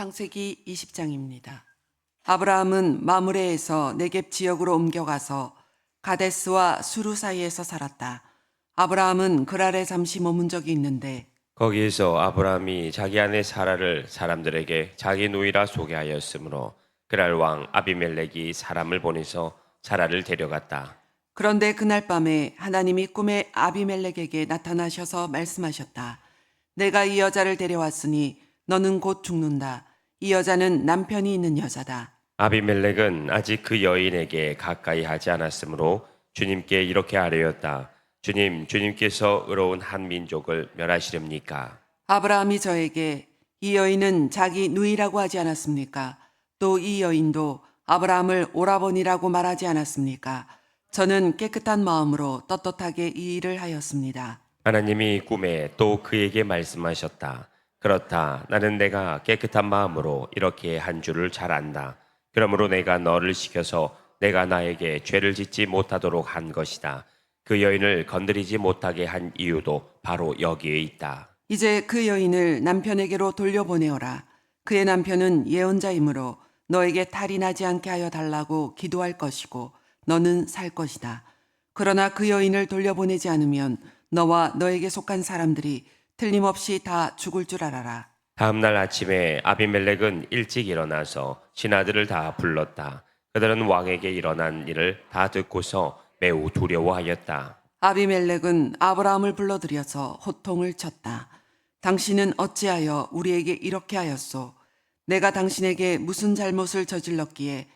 창세기 20장입니다. 아브라함은 마므레에서 네겝 지역으로 옮겨가서 가데스와 수루 사이에서 살았다. 아브라함은 그랄에 잠시 머문 적이 있는데 거기에서 아브라함이 자기 아내 사라를 사람들에게 자기 누이라 소개하였으므로 그랄 왕 아비멜렉이 사람을 보내서 사라를 데려갔다. 그런데 그날 밤에 하나님이 꿈에 아비멜렉에게 나타나셔서 말씀하셨다. 내가 이 여자를 데려왔으니 너는 곧 죽는다. 이 여자는 남편이 있는 여자다. 아비멜렉은 아직 그 여인에게 가까이 하지 않았으므로 주님께 이렇게 아뢰었다. 주님, 주님께서 의로운 한 민족을 멸하시렵니까? 아브라함이 저에게 이 여인은 자기 누이라고 하지 않았습니까? 또 이 여인도 아브라함을 오라버니라고 말하지 않았습니까? 저는 깨끗한 마음으로 떳떳하게 이 일을 하였습니다. 하나님이 꿈에 또 그에게 말씀하셨다. 그렇다. 나는 내가 깨끗한 마음으로 이렇게 한 줄을 잘 안다. 그러므로 내가 너를 시켜서 내가 나에게 죄를 짓지 못하도록 한 것이다. 그 여인을 건드리지 못하게 한 이유도 바로 여기에 있다. 이제 그 여인을 남편에게로 돌려보내어라. 그의 남편은 예언자이므로 너에게 탈이 나지 않게 하여 달라고 기도할 것이고 너는 살 것이다. 그러나 그 여인을 돌려보내지 않으면 너와 너에게 속한 사람들이 틀림없이 다 죽을 줄 알아라. 다음 날 아침에 아비멜렉은 일찍 일어나서 신하들을 다 불렀다. 그들은 왕에게 일어난 일을 다 듣고서 매우 두려워하였다. 아비멜렉은 아브라함을 불러들여서 호통을 쳤다. 당신은 어찌하여 우리에게 이렇게 하였소? 내가 당신에게 무슨 잘못을 저질렀기에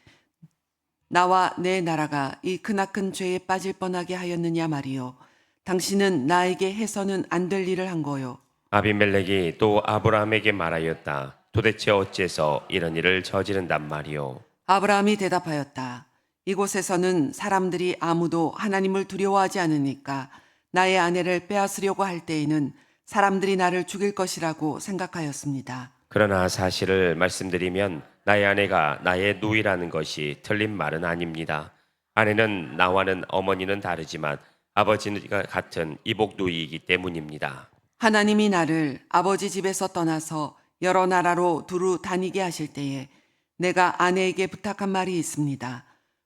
나와 내 나라가 이 크나큰 죄에 빠질 뻔하게 하였느냐 말이요. 당신은 나에게 해서는 안 될 일을 한 거요. 아비멜렉이 또 아브라함에게 말하였다. 도대체 어째서 이런 일을 저지른단 말이오? 아브라함이 대답하였다. 이곳에서는 사람들이 아무도 하나님을 두려워하지 않으니까 나의 아내를 빼앗으려고 할 때에는 사람들이 나를 죽일 것이라고 생각하였습니다. 그러나 사실을 말씀드리면 나의 아내가 나의 누이라는 것이 틀린 말은 아닙니다. 아내는 나와는 어머니는 다르지만 아버지가 같은 이복 누이이기 때문입니다. 하나님이 나를 아버지 집에서 떠나서 여러 나라로 두루 다니게 하실 때에 내가 아내에게 부탁한 말이 있습니다.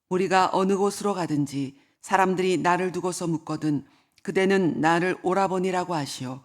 우리가 어느 곳으로 가든지 사람들이 나를 두고서 묻거든 그대는 나를 오라버니라고 하시오.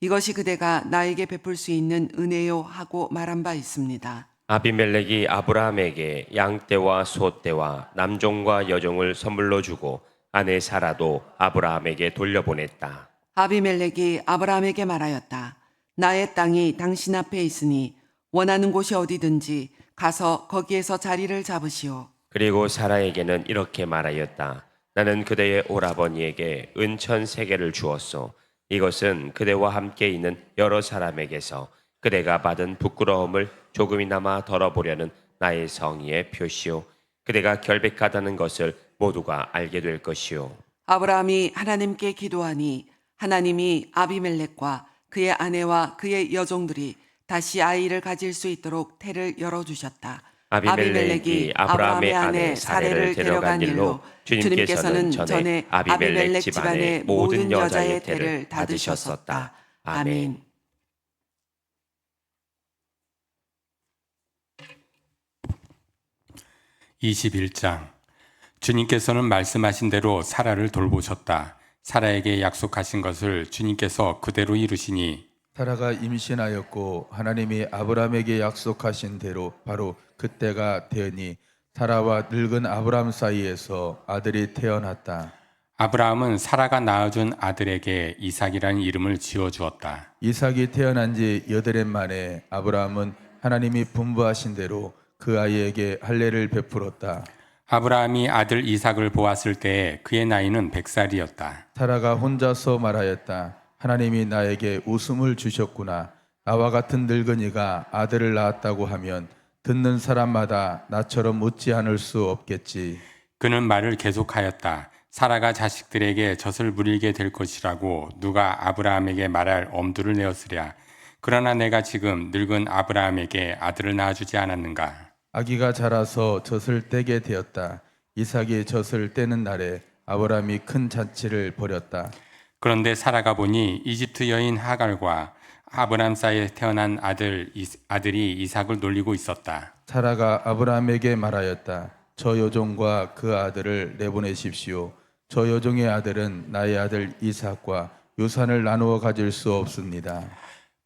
이것이 그대가 나에게 베풀 수 있는 은혜요 하고 말한 바 있습니다. 아비멜렉이 아브라함에게 양떼와 소떼와 남종과 여종을 선물로 주고 아내 사라도 아브라함에게 돌려보냈다. 아비멜렉이 아브라함에게 말하였다. 나의 땅이 당신 앞에 있으니 원하는 곳이 어디든지 가서 거기에서 자리를 잡으시오. 그리고 사라에게는 이렇게 말하였다. 나는 그대의 오라버니에게 은천 세 개를 주었소. 이것은 그대와 함께 있는 여러 사람에게서 그대가 받은 부끄러움을 조금이나마 덜어보려는 나의 성의의 표시요. 그대가 결백하다는 것을 모두가 알게 될 것이요. 아브라함이 하나님께 기도하니 하나님이 아비멜렉과 그의 아내와 그의 여종들이 다시 아이를 가질 수 있도록 태를 열어주셨다. 아비멜렉이 아브라함의 아내 사레를 데려간 일로 주님께서는 전에 아비멜렉 집안의 모든 여자의 태를 닫으셨었다. 아멘. 이십일 장 주님께서는 말씀하신 대로 사라를 돌보셨다. 사라에게 약속하신 것을 주님께서 그대로 이루시니 사라가 임신하였고 하나님이 아브라함에게 약속하신 대로 바로 그때가 되니 사라와 늙은 아브라함 사이에서 아들이 태어났다. 아브라함은 사라가 낳아준 아들에게 이삭이라는 이름을 지어 주었다. 이삭이 태어난 지 여덟 해 만에 아브라함은 하나님이 분부하신 대로 그 아이에게 할례를 베풀었다. 아브라함이 아들 이삭을 보았을 때 그의 나이는 백살이었다 사라가 혼자서 말하였다. 하나님이 나에게 웃음을 주셨구나. 나와 같은 늙은이가 아들을 낳았다고 하면 듣는 사람마다 나처럼 웃지 않을 수 없겠지. 그는 말을 계속하였다. 사라가 자식들에게 젖을 부리게 될 것이라고 누가 아브라함에게 말할 엄두를 내었으랴. 그러나 내가 지금 늙은 아브라함에게 아들을 낳아주지 않았는가? 아기가 자라서 젖을 떼게 되었다. 이삭이 젖을 떼는 날에 아브라함이 큰 잔치를 벌였다. 그런데 사라가 보니 이집트 여인 하갈과 아브람 사이에 태어난 아들 이- 아들이 이삭을 놀리고 있었다. 사라가 아브라함에게 말하였다. 저 여종과 그 아들을 내보내십시오. 저 여종의 아들은 나의 아들 이삭과 유산을 나누어 가질 수 없습니다.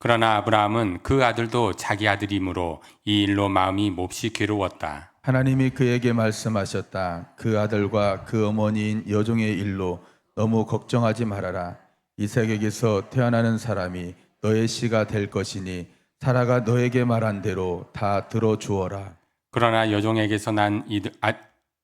그러나 아브라함은 그 아들도 자기 아들이므로 이 일로 마음이 몹시 괴로웠다. 하나님이 그에게 말씀하셨다. 그 아들과 그 어머니인 여종의 일로 너무 걱정하지 말아라. 이삭에게서 태어나는 사람이 너의 씨가 될 것이니 사라가 너에게 말한 대로 다 들어 주어라. 그러나 여종에게서 난 이들- 아,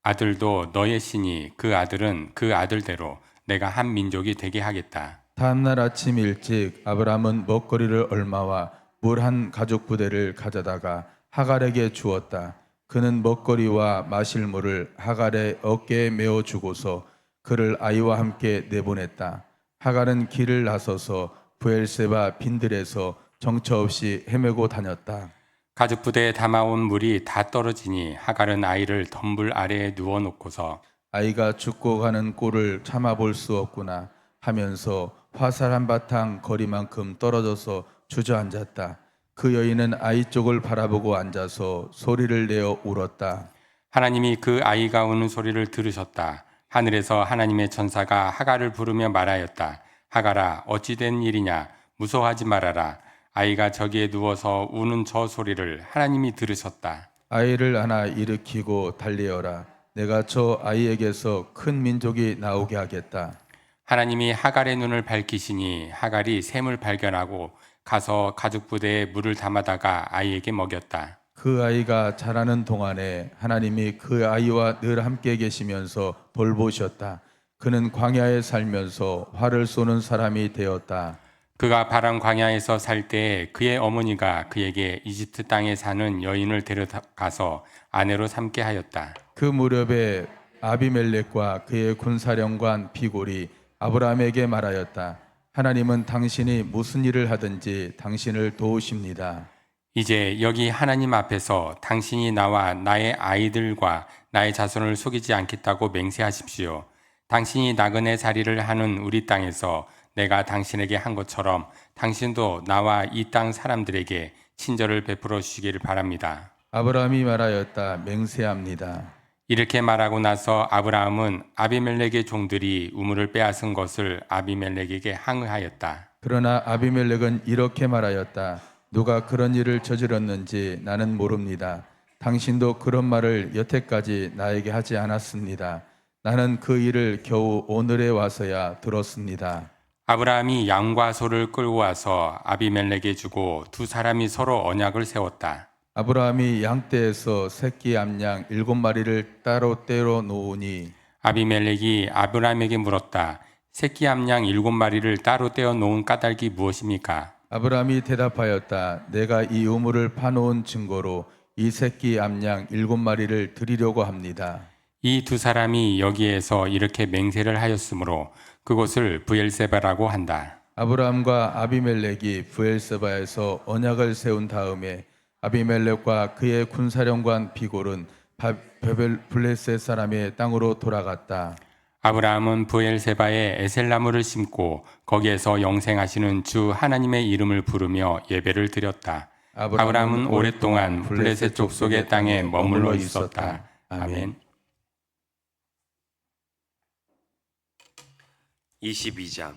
아들도 너의 신이 그 아들은 그 아들대로 내가 한 민족이 되게 하겠다. 다음날 아침 일찍 아브라함은 먹거리를 얼마와 물 한 가죽 부대를 가져다가 하갈에게 주었다. 그는 먹거리와 마실 물을 하갈의 어깨에 메어 주고서 그를 아이와 함께 내보냈다. 하갈은 길을 나서서 부엘세바 빈들에서 정처 없이 헤매고 다녔다. 가죽 부대에 담아온 물이 다 떨어지니 하갈은 아이를 덤불 아래에 누워 놓고서 아이가 죽고 가는 꼴을 참아볼 수 없구나 하면서 화살 한 바탕 거리만큼 떨어져서 주저앉았다. 그 여인은 아이 쪽을 바라보고 앉아서 소리를 내어 울었다. 하나님이 그 아이가 우는 소리를 들으셨다. 하늘에서 하나님의 천사가 하갈을 부르며 말하였다. 하갈아, 어찌 된 일이냐? 무서워하지 말아라. 아이가 저기에 누워서 우는 저 소리를 하나님이 들으셨다. 아이를 하나 일으키고 달리어라. 내가 저 아이에게서 큰 민족이 나오게 하겠다. 하나님이 하갈의 눈을 밝히시니 하갈이 샘을 발견하고 가서 가죽 부대에 물을 담아다가 아이에게 먹였다. 그 아이가 자라는 동안에 하나님이 그 아이와 늘 함께 계시면서 돌보셨다. 그는 광야에 살면서 활을 쏘는 사람이 되었다. 그가 바람 광야에서 살 때에 그의 어머니가 그에게 이집트 땅에 사는 여인을 데려가서 아내로 삼게 하였다. 그 무렵에 아비멜렉과 그의 군사령관 비골이 아브라함에게 말하였다. 하나님은 당신이 무슨 일을 하든지 당신을 도우십니다. 이제 여기 하나님 앞에서 당신이 나와 나의 아이들과 나의 자손을 속이지 않겠다고 맹세하십시오. 당신이 나그네 자리를 하는 우리 땅에서 내가 당신에게 한 것처럼 당신도 나와 이 땅 사람들에게 친절을 베풀어 주시기를 바랍니다. 아브라함이 말하였다. 맹세합니다. 이렇게 말하고 나서 아브라함은 아비멜렉의 종들이 우물을 빼앗은 것을 아비멜렉에게 항의하였다. 그러나 아비멜렉은 이렇게 말하였다. 누가 그런 일을 저질렀는지 나는 모릅니다. 당신도 그런 말을 여태까지 나에게 하지 않았습니다. 나는 그 일을 겨우 오늘에 와서야 들었습니다. 아브라함이 양과 소를 끌고 와서 아비멜렉에 주고 두 사람이 서로 언약을 세웠다. 아브라함이 양떼에서 새끼 암양 일곱 마리를 따로 떼어 놓으니 아비멜렉이 아브라함에게 물었다. 새끼 암양 일곱 마리를 따로 떼어 놓은 까닭이 무엇입니까? 아브라함이 대답하였다. 내가 이 우물을 파놓은 증거로 이 새끼 암양 일곱 마리를 드리려고 합니다. 이 두 사람이 여기에서 이렇게 맹세를 하였으므로 그곳을 부엘세바라고 한다. 아브라함과 아비멜렉이 부엘세바에서 언약을 세운 다음에 아비멜렉과 그의 군사령관 비골은 바- 베벨 블레셋 사람의 땅으로 돌아갔다. 아브라함은 부엘세바에 에셀나무를 심고 거기에서 영생하시는 주 하나님의 이름을 부르며 예배를 드렸다. 아브라함은 오랫동안 블레셋 족속의 땅에 머물러 있었다. 아멘. 22장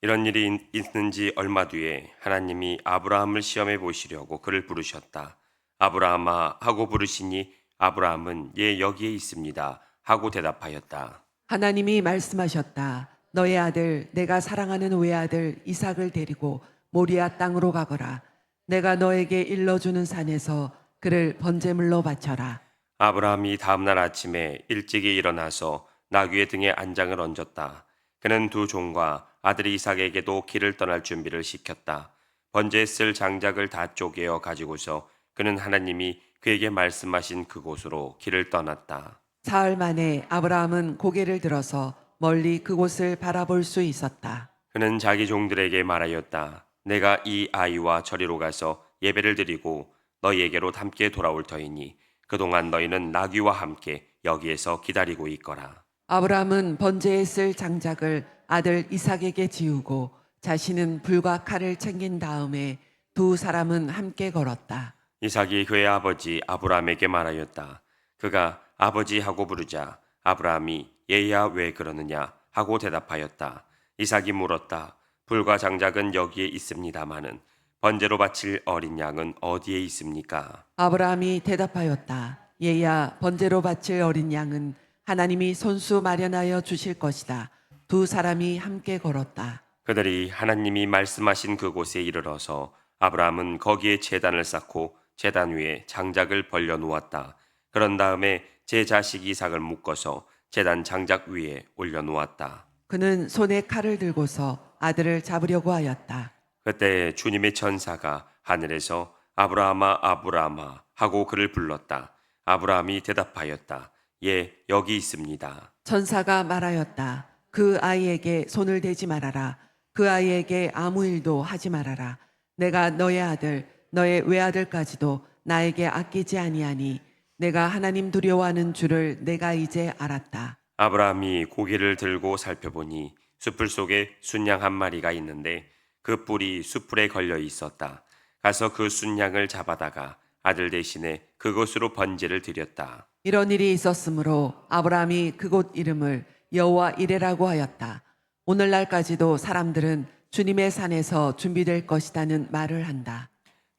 이런 일이 있는 지 얼마 뒤에 하나님이 아브라함을 시험해 보시려고 그를 부르셨다. 아브라함아 하고 부르시니 아브라함은 예 여기에 있습니다 하고 대답하였다. 하나님이 말씀하셨다. 너의 아들, 내가 사랑하는 외아들 이삭을 데리고 모리아 땅으로 가거라. 내가 너에게 일러주는 산에서 그를 번제물로 바쳐라. 아브라함이 다음날 아침에 일찍이 일어나서 나귀의 등에 안장을 얹었다. 그는 두 종과 아들 이삭에게도 길을 떠날 준비를 시켰다. 번제에 쓸 장작을 다 쪼개어 가지고서 그는 하나님이 그에게 말씀하신 그곳으로 길을 떠났다. 사흘 만에 아브라함은 고개를 들어서 멀리 그곳을 바라볼 수 있었다. 그는 자기 종들에게 말하였다. 내가 이 아이와 저리로 가서 예배를 드리고 너희에게로 함께 돌아올 터이니 그동안 너희는 나귀와 함께 여기에서 기다리고 있거라. 아브라함은 번제에 쓸 장작을 아들 이삭에게 지우고 자신은 불과 칼을 챙긴 다음에 두 사람은 함께 걸었다. 이삭이 그의 아버지 아브라함에게 말하였다. 그가 아버지하고 부르자 아브라함이 얘야 왜 그러느냐 하고 대답하였다. 이삭이 물었다. 불과 장작은 여기에 있습니다마는 번제로 바칠 어린 양은 어디에 있습니까? 아브라함이 대답하였다. 얘야 번제로 바칠 어린 양은 하나님이 손수 마련하여 주실 것이다. 두 사람이 함께 걸었다. 그들이 하나님이 말씀하신 그곳에 이르러서 아브라함은 거기에 제단을 쌓고 제단 위에 장작을 벌려 놓았다. 그런 다음에 제 자식 이삭을 묶어서 제단 장작 위에 올려 놓았다. 그는 손에 칼을 들고서 아들을 잡으려고 하였다. 그때 주님의 천사가 하늘에서 아브라함아 아브라함아 하고 그를 불렀다. 아브라함이 대답하였다. 예, 여기 있습니다. 천사가 말하였다. 그 아이에게 손을 대지 말아라. 그 아이에게 아무 일도 하지 말아라. 내가 너의 아들, 너의 외아들까지도 나에게 아끼지 아니하니 내가 하나님 두려워하는 줄을 내가 이제 알았다. 아브라함이 고개를 들고 살펴보니 숲풀 속에 순양 한 마리가 있는데 그 뿔이 숲풀에 걸려 있었다. 가서 그 순양을 잡아다가 아들 대신에 그곳으로 번제를 드렸다. 이런 일이 있었으므로 아브라함이 그곳 이름을 여호와 이레라고 하였다. 오늘날까지도 사람들은 주님의 산에서 준비될 것이다는 말을 한다.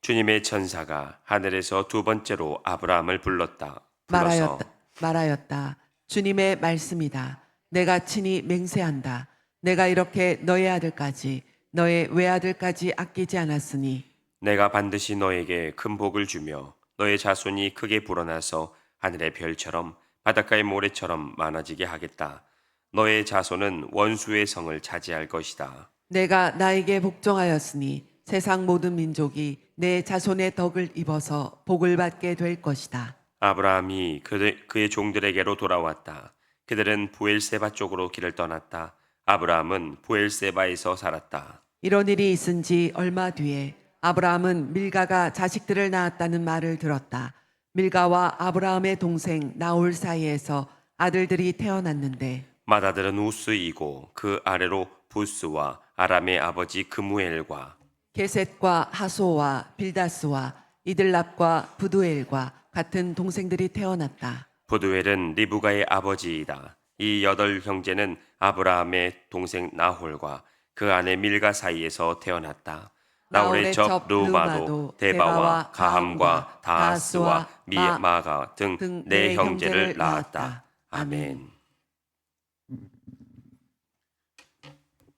주님의 천사가 하늘에서 두 번째로 아브라함을 불렀다. 말하였다. 말하였다. 주님의 말씀이다. 내가 친히 맹세한다. 내가 이렇게 너의 아들까지 너의 외아들까지 아끼지 않았으니 내가 반드시 너에게 큰 복을 주며 너의 자손이 크게 불어나서 하늘의 별처럼 바닷가의 모래처럼 많아지게 하겠다. 너의 자손은 원수의 성을 차지할 것이다. 내가 나에게 복종하였으니 세상 모든 민족이 내 자손의 덕을 입어서 복을 받게 될 것이다. 아브라함이 그들, 그의 종들에게로 돌아왔다. 그들은 부엘세바 쪽으로 길을 떠났다. 아브라함은 부엘세바에서 살았다. 이런 일이 있은 지 얼마 뒤에 아브라함은 밀가가 자식들을 낳았다는 말을 들었다. 밀가와 아브라함의 동생 나홀 사이에서 아들들이 태어났는데 맏아들은 우스이고 그 아래로 부스와 아람의 아버지 그무엘과 게셋과 하소와 빌다스와 이들랍과 부두엘과 같은 동생들이 태어났다. 부두엘은 리브가의 아버지이다. 이 여덟 형제는 아브라함의 동생 나홀과 그 아내 밀가 사이에서 태어났다. 나홀의 첩 루마도 데바와 가함과 다하스와 미마가 등 네 형제를 낳았다. 아멘.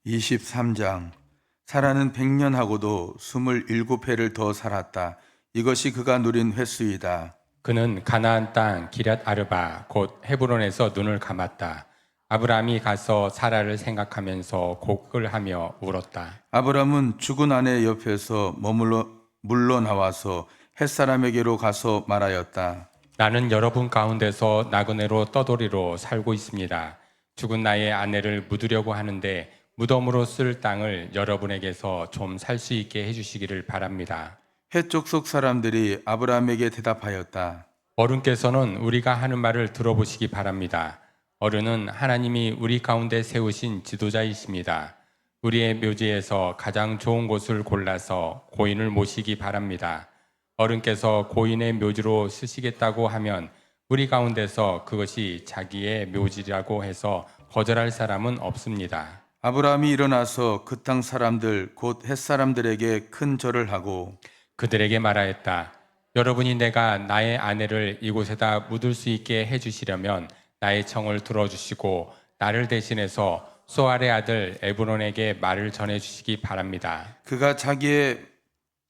23장 사라는 100년하고도 27회를 더 살았다. 이것이 그가 누린 횟수이다. 그는 가나안 땅 기럇 아르바 곧 헤브론에서 눈을 감았다. 아브라함이 가서 사라를 생각하면서 곡을 하며 울었다. 아브람은 죽은 아내 옆에서 머물러 물러 나와서 햇사람에게로 가서 말하였다. 나는 여러분 가운데서 나그네로 떠돌이로 살고 있습니다. 죽은 나의 아내를 묻으려고 하는데 무덤으로 쓸 땅을 여러분에게서 좀 살 수 있게 해주시기를 바랍니다. 해쪽 사람들이 아브라함에게 대답하였다. 어른께서는 우리가 하는 말을 들어보시기 바랍니다. 어른은 하나님이 우리 가운데 세우신 지도자이십니다. 우리의 묘지에서 가장 좋은 곳을 골라서 고인을 모시기 바랍니다. 어른께서 고인의 묘지로 쓰시겠다고 하면 우리 가운데서 그것이 자기의 묘지라고 해서 거절할 사람은 없습니다. 아브라함이 일어나서 그 땅 사람들 곧 햇사람들에게 큰 절을 하고 그들에게 말하였다. 여러분이 내가 나의 아내를 이곳에다 묻을 수 있게 해주시려면 나의 청을 들어주시고 나를 대신해서 소알의 아들 에브론에게 말을 전해주시기 바랍니다. 그가 자기의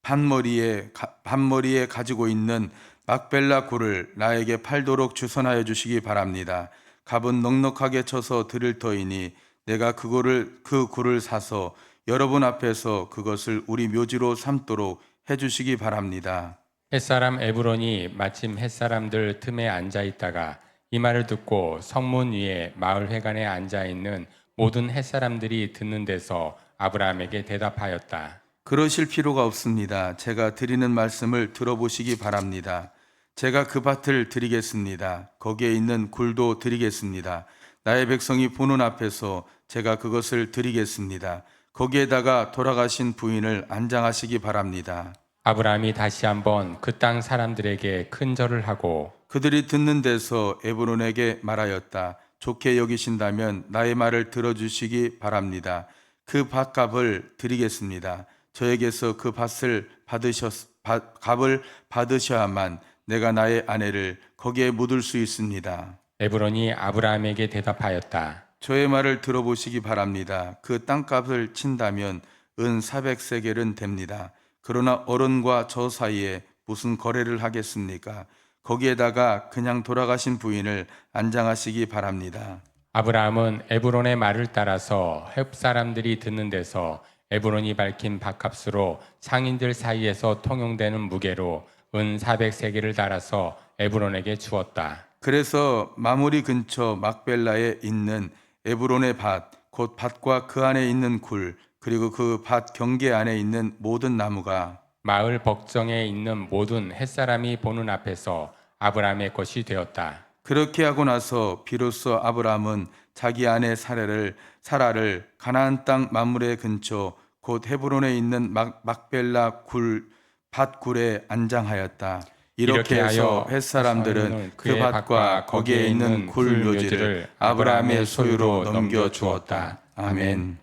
반머리에 가- 반머리에 가지고 있는 막벨라 굴을 나에게 팔도록 주선하여 주시기 바랍니다. 갑은 넉넉하게 쳐서 드릴 터이니 내가 그거를 그 굴을 사서 여러분 앞에서 그것을 우리 묘지로 삼도록 해 주시기 바랍니다. 햇사람 에브론이 마침 햇사람들 틈에 앉아 있다가 이 말을 듣고 성문 위에 마을 회관에 앉아 있는 모든 햇사람들이 듣는 데서 아브라함에게 대답하였다. 그러실 필요가 없습니다. 제가 드리는 말씀을 들어보시기 바랍니다. 제가 그 밭을 드리겠습니다. 거기에 있는 굴도 드리겠습니다. 나의 백성이 보는 앞에서 제가 그것을 드리겠습니다. 거기에다가 돌아가신 부인을 안장하시기 바랍니다. 아브라함이 다시 한번 그 땅 사람들에게 큰 절을 하고 그들이 듣는 데서 에브론에게 말하였다. 좋게 여기신다면 나의 말을 들어주시기 바랍니다. 그 밭값을 드리겠습니다. 저에게서 그 밭을 받으셨, 밭, 값을 받으셔야만 내가 나의 아내를 거기에 묻을 수 있습니다. 에브론이 아브라함에게 대답하였다. 저의 말을 들어보시기 바랍니다. 그 땅값을 친다면 은 400세겔은 됩니다. 그러나 어른과 저 사이에 무슨 거래를 하겠습니까? 거기에다가 그냥 돌아가신 부인을 안장하시기 바랍니다. 아브라함은 에브론의 말을 따라서 헵 사람들이 듣는 데서 에브론이 밝힌 밭값으로 상인들 사이에서 통용되는 무게로 은 400세겔을 달아서 에브론에게 주었다. 그래서 마무리 근처 막벨라에 있는 에브론의 밭, 곧 밭과 그 안에 있는 굴, 그리고 그 밭 경계 안에 있는 모든 나무가 마을 법정에 있는 모든 햇사람이 보는 앞에서 아브라함의 것이 되었다. 그렇게 하고 나서 비로소 아브라함은 자기 아내 사라를 사라를 가나안 땅 마물의 근처 곧 헤브론에 있는 막, 막벨라 굴 밭굴에 안장하였다. 이렇게 해서 햇 사람들은 그 밭과 거기에 있는 굴 묘지를 아브라함의 소유로 넘겨 주었다. 아멘.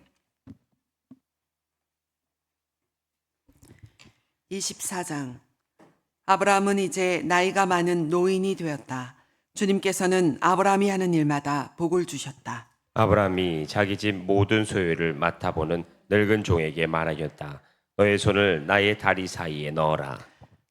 24장 아브라함은 이제 나이가 많은 노인이 되었다. 주님께서는 아브라함이 하는 일마다 복을 주셨다. 아브라함이 자기 집 모든 소유를 맡아보는 늙은 종에게 말하였다. 너의 손을 나의 다리 사이에 넣어라.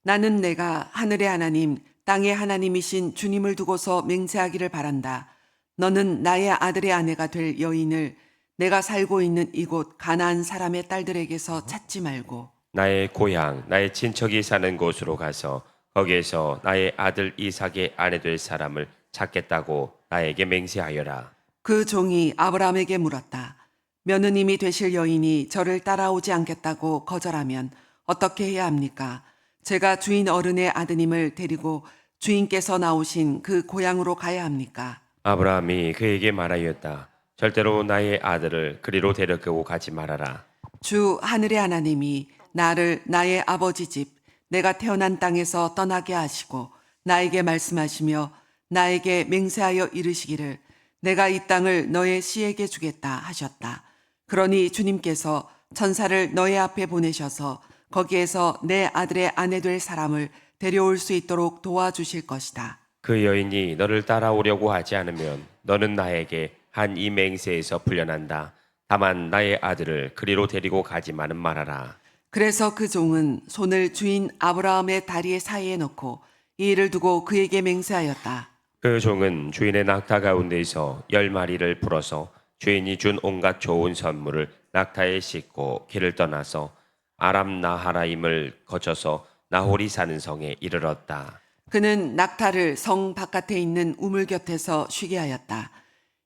나는 내가 하늘의 하나님, 땅의 하나님이신 주님을 두고서 맹세하기를 바란다. 너는 나의 아들의 아내가 될 여인을 내가 살고 있는 이곳 가나안 사람의 딸들에게서 찾지 말고 나의 고향, 나의 친척이 사는 곳으로 가서 거기에서 나의 아들 이삭의 아내 될 사람을 찾겠다고 나에게 맹세하여라. 그 종이 아브라함에게 물었다. 며느님이 되실 여인이 저를 따라오지 않겠다고 거절하면 어떻게 해야 합니까? 제가 주인 어른의 아드님을 데리고 주인께서 나오신 그 고향으로 가야 합니까? 아브라함이 그에게 말하였다. 절대로 나의 아들을 그리로 데려가고 가지 말아라. 주 하늘의 하나님이 나를 나의 아버지 집, 내가 태어난 땅에서 떠나게 하시고 나에게 말씀하시며 나에게 맹세하여 이르시기를 내가 이 땅을 너의 씨에게 주겠다 하셨다. 그러니 주님께서 천사를 너의 앞에 보내셔서 거기에서 내 아들의 아내 될 사람을 데려올 수 있도록 도와주실 것이다. 그 여인이 너를 따라오려고 하지 않으면 너는 나에게 한 이 맹세에서 풀려난다. 다만 나의 아들을 그리로 데리고 가지만은 말아라. 그래서 그 종은 손을 주인 아브라함의 다리의 사이에 넣고 이 일을 두고 그에게 맹세하였다. 그 종은 주인의 낙타 가운데서 열 마리를 풀어서 주인이 준 온갖 좋은 선물을 낙타에 싣고 길을 떠나서 아람 나하라임을 거쳐서 나홀이 사는 성에 이르렀다. 그는 낙타를 성 바깥에 있는 우물 곁에서 쉬게 하였다.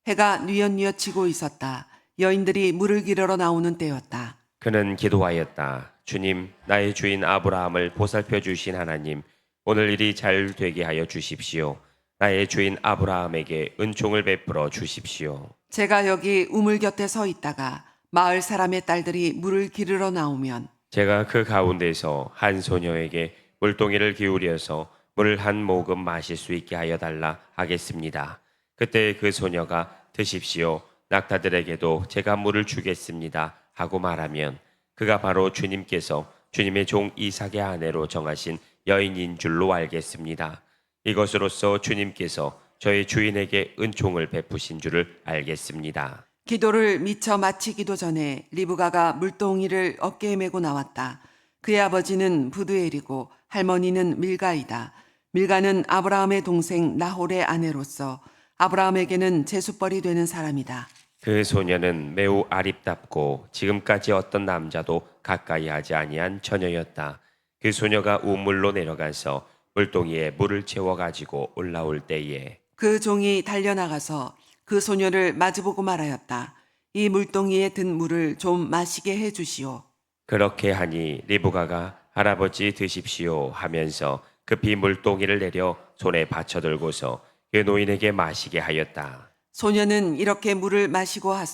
해가 뉘엿뉘엿 지고 있었다. 여인들이 물을 기르러 나오는 때였다. 그는 기도하였다. 주님, 나의 주인 아브라함을 보살펴 주신 하나님, 오늘 일이 잘 되게 하여 주십시오. 나의 주인 아브라함에게 은총을 베풀어 주십시오. 제가 여기 우물 곁에 서 있다가 마을 사람의 딸들이 물을 기르러 나오면 제가 그 가운데서 한 소녀에게 물동이를 기울여서 물을 한 모금 마실 수 있게 하여 달라 하겠습니다. 그때 그 소녀가 드십시오. 낙타들에게도 제가 물을 주겠습니다. 하고 말하면 그가 바로 주님께서 주님의 종 이삭의 아내로 정하신 여인인 줄로 알겠습니다. 이것으로써 주님께서 저희 주인에게 은총을 베푸신 줄을 알겠습니다. 기도를 미처 마치기도 전에 리브가가 물동이를 어깨에 메고 나왔다. 그의 아버지는 부두엘이고 할머니는 밀가이다. 밀가는 아브라함의 동생 나홀의 아내로서 아브라함에게는 제수벌이 되는 사람이다. 그 소녀는 매우 아립답고 지금까지 어떤 남자도 가까이 하지 아니한 처녀였다. 그 소녀가 우물로 내려가서 물동이에 물을 채워 가지고 올라올 때에 그 종이 달려나가서 그 소녀를 마주보고 말하였다. 이 물동이에 든 물을 좀 마시게 해 주시오. 그렇게 하니 리브가가 할아버지 드십시오 하면서 급히 물동이를 내려 손에 받쳐들고서 그 노인에게 마시게 하였다. 소녀는 이렇게 물을 마시고 하,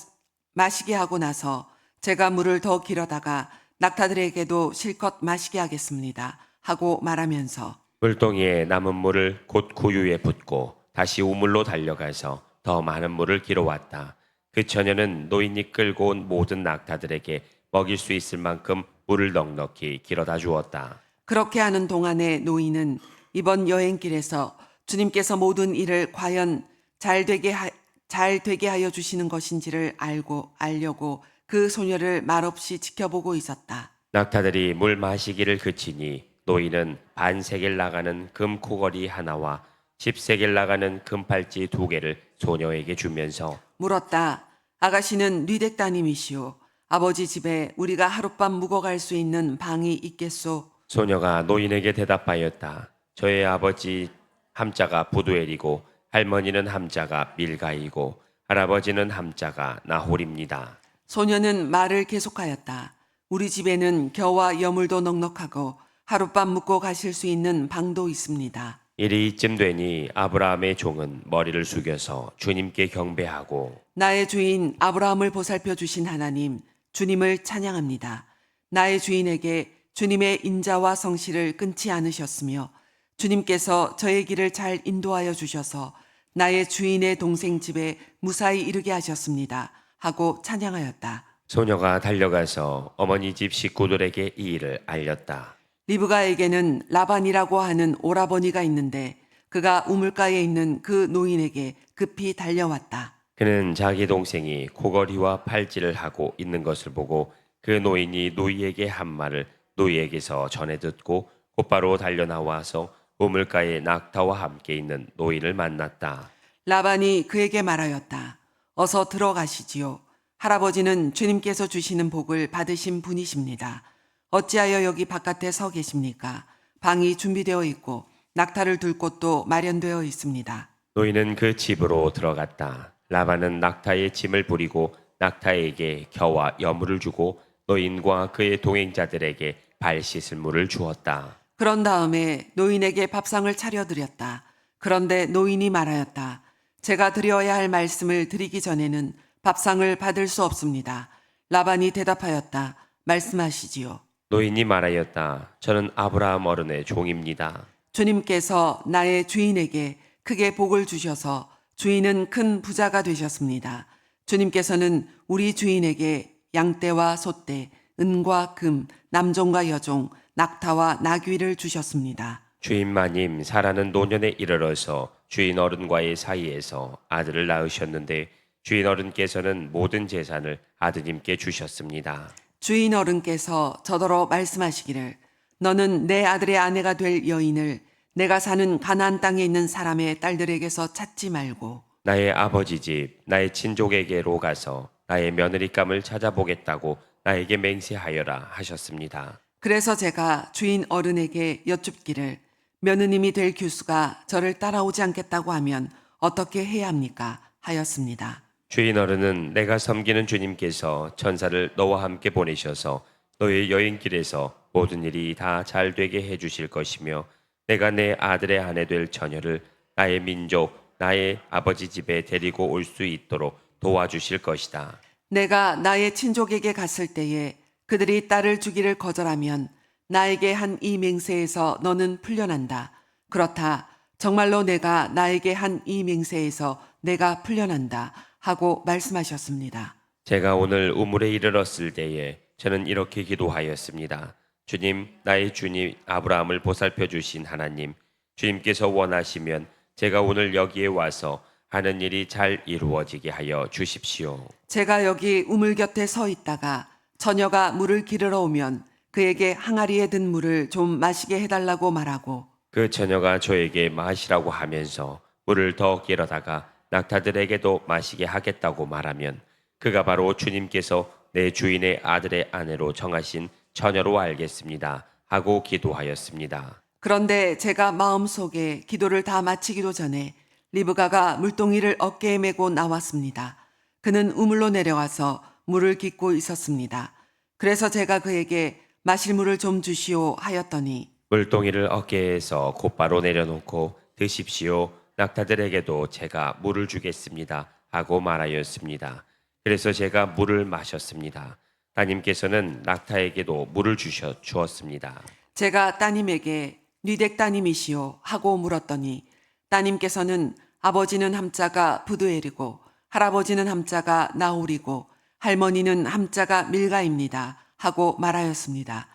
마시게 하고 나서 제가 물을 더 길어다가 낙타들에게도 실컷 마시게 하겠습니다. 하고 말하면서 물동이에 남은 물을 곧 구유에 붓고 다시 우물로 달려가서 더 많은 물을 길어왔다. 그 처녀는 노인이 끌고 온 모든 낙타들에게 먹일 수 있을 만큼 물을 넉넉히 길어다 주었다. 그렇게 하는 동안에 노인은 이번 여행길에서 주님께서 모든 일을 과연 잘 되게 하, 잘 되게 하여 주시는 것인지를 알고 알려고 그 소녀를 말없이 지켜보고 있었다. 낙타들이 물 마시기를 그치니 노인은 반세겔 나가는 금 코걸이 하나와 십세겔 나가는 금팔찌 두 개를 소녀에게 주면서 물었다. 아가씨는 뉘댁 따님이시오. 아버지 집에 우리가 하룻밤 묵어갈 수 있는 방이 있겠소. 소녀가 노인에게 대답하였다. 저의 아버지 함자가 부두엘이고 할머니는 함자가 밀가이고 할아버지는 함자가 나홀입니다. 소녀는 말을 계속하였다. 우리 집에는 겨와 여물도 넉넉하고 하룻밤 묵고 가실 수 있는 방도 있습니다. 일이 이쯤 되니 아브라함의 종은 머리를 숙여서 주님께 경배하고 나의 주인 아브라함을 보살펴 주신 하나님, 주님을 찬양합니다. 나의 주인에게 주님의 인자와 성실을 끊지 않으셨으며 주님께서 저의 길을 잘 인도하여 주셔서 나의 주인의 동생 집에 무사히 이르게 하셨습니다. 하고 찬양하였다. 소녀가 달려가서 어머니 집 식구들에게 이 일을 알렸다. 리브가에게는 라반이라고 하는 오라버니가 있는데 그가 우물가에 있는 그 노인에게 급히 달려왔다. 그는 자기 동생이 코걸이와 팔찌를 하고 있는 것을 보고 그 노인이 노이에게 한 말을 노이에게서 전해 듣고 곧바로 달려 나와서 우물가에 낙타와 함께 있는 노인을 만났다. 라반이 그에게 말하였다. 어서 들어가시지요. 할아버지는 주님께서 주시는 복을 받으신 분이십니다. 어찌하여 여기 바깥에 서 계십니까? 방이 준비되어 있고 낙타를 둘 곳도 마련되어 있습니다. 노인은 그 집으로 들어갔다. 라반은 낙타의 짐을 부리고 낙타에게 겨와 여물을 주고 노인과 그의 동행자들에게 발 씻을 물을 주었다. 그런 다음에 노인에게 밥상을 차려드렸다. 그런데 노인이 말하였다. 제가 드려야 할 말씀을 드리기 전에는 밥상을 받을 수 없습니다. 라반이 대답하였다. 말씀하시지요. 노인이 말하였다. 저는 아브라함 어른의 종입니다. 주님께서 나의 주인에게 크게 복을 주셔서 주인은 큰 부자가 되셨습니다. 주님께서는 우리 주인에게 양떼와 소떼, 은과 금, 남종과 여종, 낙타와 나귀를 주셨습니다. 주인 마님 사라는 노년에 이르러서 주인 어른과의 사이에서 아들을 낳으셨는데 주인 어른께서는 모든 재산을 아드님께 주셨습니다. 주인 어른께서 저더러 말씀하시기를 너는 내 아들의 아내가 될 여인을 내가 사는 가나안 땅에 있는 사람의 딸들에게서 찾지 말고 나의 아버지 집 나의 친족에게로 가서 나의 며느리감을 찾아보겠다고 나에게 맹세하여라 하셨습니다. 그래서 제가 주인 어른에게 여쭙기를 며느님이 될 규수가 저를 따라오지 않겠다고 하면 어떻게 해야 합니까? 하였습니다. 주인 어른은 내가 섬기는 주님께서 천사를 너와 함께 보내셔서 너의 여행길에서 모든 일이 다 잘 되게 해 주실 것이며 내가 내 아들의 아내 될 처녀를 나의 민족 나의 아버지 집에 데리고 올 수 있도록 도와주실 것이다. 내가 나의 친족에게 갔을 때에 그들이 딸을 주기를 거절하면 나에게 한 이 맹세에서 너는 풀려난다. 그렇다. 정말로 내가 나에게 한 이 맹세에서 내가 풀려난다. 하고 말씀하셨습니다. 제가 오늘 우물에 이르렀을 때에 저는 이렇게 기도하였습니다. 주님, 나의 주님 아브라함을 보살펴 주신 하나님, 주님께서 원하시면 제가 오늘 여기에 와서 하는 일이 잘 이루어지게 하여 주십시오. 제가 여기 우물 곁에 서 있다가 처녀가 물을 기르러 오면 그에게 항아리에 든 물을 좀 마시게 해달라고 말하고 그 처녀가 저에게 마시라고 하면서 물을 더 길어다가 낙타들에게도 마시게 하겠다고 말하면 그가 바로 주님께서 내 주인의 아들의 아내로 정하신 처녀로 알겠습니다. 하고 기도하였습니다. 그런데 제가 마음속에 기도를 다 마치기도 전에 리브가가 물동이를 어깨에 메고 나왔습니다. 그는 우물로 내려와서 물을 깃고 있었습니다. 그래서 제가 그에게 마실 물을 좀 주시오 하였더니 물동이를 어깨에서 곧바로 내려놓고 드십시오. 낙타들에게도 제가 물을 주겠습니다. 하고 말하였습니다. 그래서 제가 물을 마셨습니다. 따님께서는 낙타에게도 물을 주셔 주었습니다. 제가 따님에게 뉘댁 따님이시오 하고 물었더니 따님께서는 아버지는 함자가 부두엘이고 할아버지는 함자가 나홀이고 할머니는 함자가 밀가입니다 하고 말하였습니다.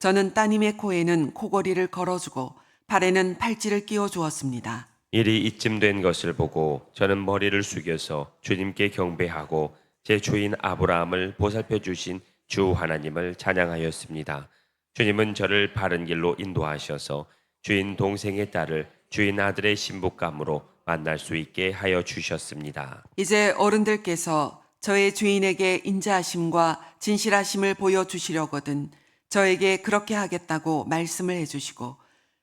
저는 따님의 코에는 코걸이를 걸어주고 발에는 팔찌를 끼워 주었습니다. 일이 이쯤 된 것을 보고 저는 머리를 숙여서 주님께 경배하고 제 주인 아브라함을 보살펴 주신 주 하나님을 찬양하였습니다. 주님은 저를 바른 길로 인도하셔서 주인 동생의 딸을 주인 아들의 신부감으로 만날 수 있게 하여 주셨습니다. 이제 어른들께서 저의 주인에게 인자하심과 진실하심을 보여주시려거든 저에게 그렇게 하겠다고 말씀을 해주시고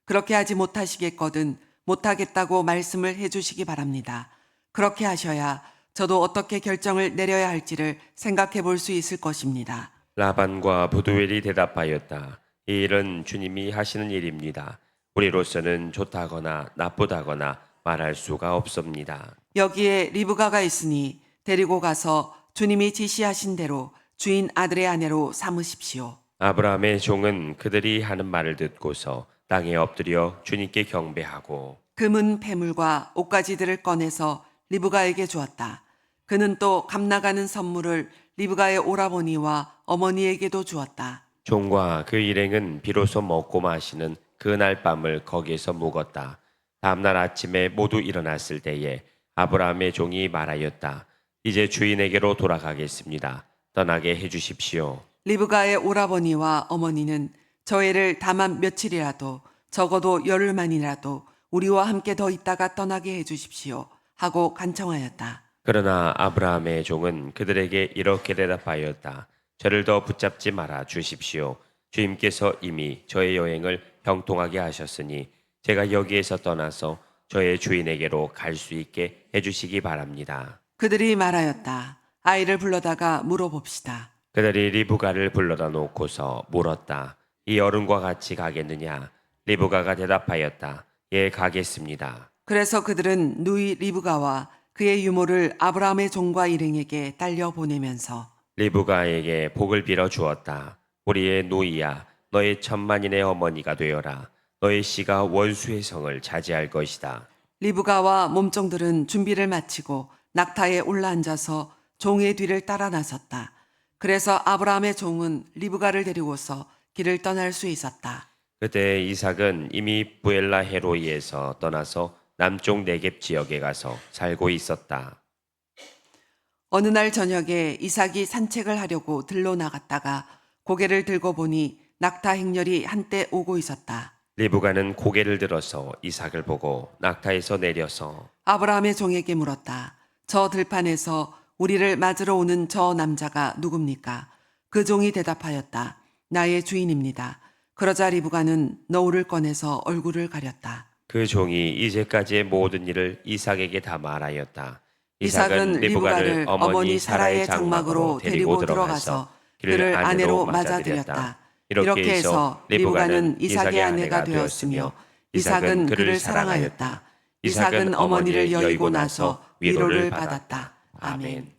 그렇게 하지 못하시겠거든 못하겠다고 말씀을 해주시기 바랍니다. 그렇게 하셔야 저도 어떻게 결정을 내려야 할지를 생각해 볼 수 있을 것입니다. 라반과 부두엘이 대답하였다. 이 일은 주님이 하시는 일입니다. 우리로서는 좋다거나 나쁘다거나 말할 수가 없습니다. 여기에 리브가가 있으니 데리고 가서 주님이 지시하신 대로 주인 아들의 아내로 삼으십시오. 아브라함의 종은 그들이 하는 말을 듣고서 땅에 엎드려 주님께 경배하고 금은 패물과 옷가지들을 꺼내서 리브가에게 주었다. 그는 또 감나가는 선물을 리브가의 오라버니와 어머니에게도 주었다. 종과 그 일행은 비로소 먹고 마시는 그날 밤을 거기에서 묵었다. 다음날 아침에 모두 일어났을 때에 아브라함의 종이 말하였다. 이제 주인에게로 돌아가겠습니다. 떠나게 해주십시오. 리브가의 오라버니와 어머니는 저 애를 다만 며칠이라도 적어도 열흘만이라도 우리와 함께 더 있다가 떠나게 해 주십시오 하고 간청하였다. 그러나 아브라함의 종은 그들에게 이렇게 대답하였다. 저를 더 붙잡지 말아 주십시오. 주님께서 이미 저의 여행을 형통하게 하셨으니 제가 여기에서 떠나서 저의 주인에게로 갈 수 있게 해주시기 바랍니다. 그들이 말하였다. 아이를 불러다가 물어봅시다. 그들이 리브가를 불러다 놓고서 물었다. 이 어른과 같이 가겠느냐? 리브가가 대답하였다. 예, 가겠습니다. 그래서 그들은 누이 리브가와 그의 유모를 아브라함의 종과 일행에게 딸려 보내면서 리브가에게 복을 빌어 주었다. 우리의 노이야, 너의 천만인의 어머니가 되어라. 너의 씨가 원수의 성을 차지할 것이다. 리브가와 몸종들은 준비를 마치고 낙타에 올라앉아서 종의 뒤를 따라 나섰다. 그래서 아브라함의 종은 리브가를 데리고서 길을 떠날 수 있었다. 그때 이삭은 이미 부엘라 헤로이에서 떠나서 남쪽 네겝 지역에 가서 살고 있었다. 어느 날 저녁에 이삭이 산책을 하려고 들로 나갔다가 고개를 들고 보니 낙타 행렬이 한때 오고 있었다. 리브가는 고개를 들어서 이삭을 보고 낙타에서 내려서 아브라함의 종에게 물었다. 저 들판에서 우리를 맞으러 오는 저 남자가 누굽니까? 그 종이 대답하였다. 나의 주인입니다. 그러자 리브가는 너울을 꺼내서 얼굴을 가렸다. 그 종이 이제까지의 모든 일을 이삭에게 다 말하였다. 이삭은 리브가를 어머니 사라의 장막으로 데리고 들어가서 그를 아내로 맞아들였다. 이렇게 해서 리브가는 이삭의 아내가 되었으며 이삭은 그를 사랑하였다. 이삭은 어머니를 여의고 나서 위로를 받았다. 아멘.